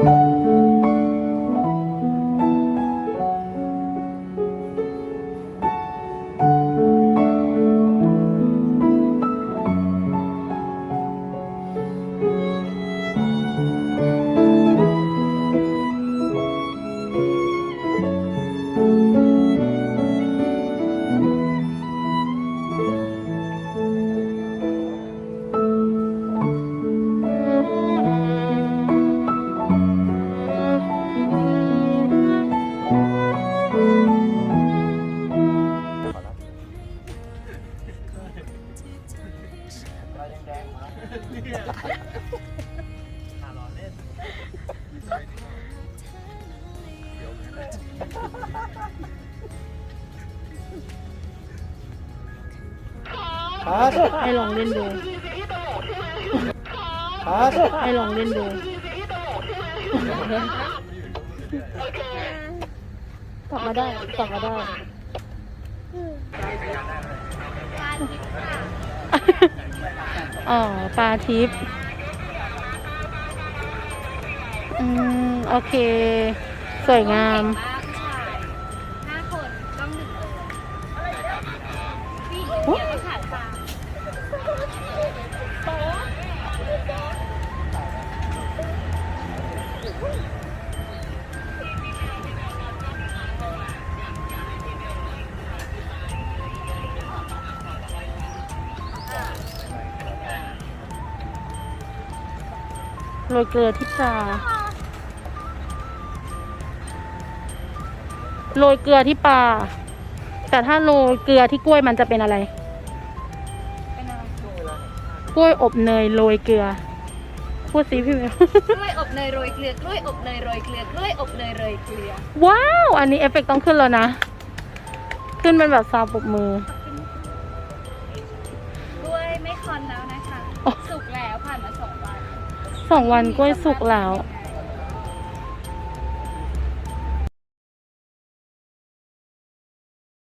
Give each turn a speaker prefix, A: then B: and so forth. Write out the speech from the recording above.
A: Música ครับ
B: ให้ลองเล่นดู
A: ครับ
B: ให้ลองเล่นดูกลับมาได้กลับมาได้ อ๋อปลาทิพย์อืม โอเค สวยงาม
C: มากค่ะ
B: โรยเกลือที่ปลาโรยเกลือที่ปลาแต่ถ้าโรยเกลือที่กล้วยมันจะเป็นอะไร
C: เป็นอะไร
B: กล้วยอบเนยโรยเกลือ พูดสิพี่เมล
C: กล้วยอบเนยโรยเกลือกล้วยอบเนยโรยเกลือกล้วยอบเนยโรยเกลือ
B: ว้าว อันนี้เอฟเฟกต์ต้องขึ้นแล้วนะ ขึ้นเป็นแบบซาวปรบมือ
C: กล้วยไม่คอนแล้วนะคะ
B: โอ้
C: สองวัน
B: กล้วยสุกแล้ว